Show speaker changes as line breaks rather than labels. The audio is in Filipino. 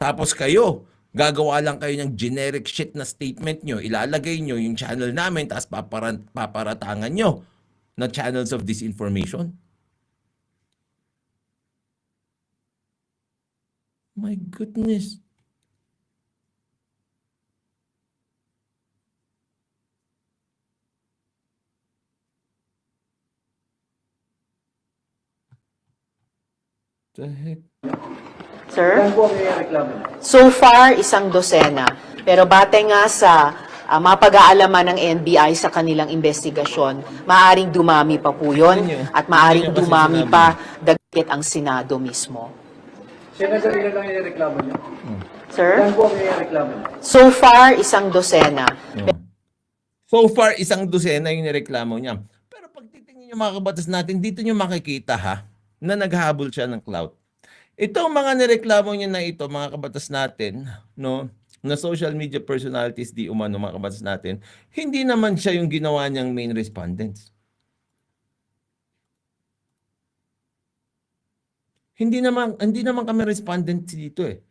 Tapos kayo, gagawa lang kayo ng generic shit na statement nyo, ilalagay nyo yung channel namin, tapos paparan- paparatangan nyo na channels of disinformation. My goodness. The heck?
Sir?
Yan po ang reklamo niya.
So far, isang dosena. Pero bate nga sa ah, mapag-aalaman ng NBI sa kanilang investigasyon, maaring dumami pa po yun at maaring dumami pa dagit ang Senado mismo.
Senator, ilan lang yung reklamo niya?
Sir?
Yan po ang reklamo niya.
So far, isang dosena.
So far, isang dosena yung nireklamo niya. Pero pag titingnan yung mga kabatas natin, dito nyo makikita ha, na naghahabol siya ng clout. Itong mga nireklamo niya na ito, mga kabatas natin, no, na social media personalities di umano mga kabatas natin, hindi naman siya yung ginawa niyang main respondents. Hindi naman hindi naman kami respondent dito eh.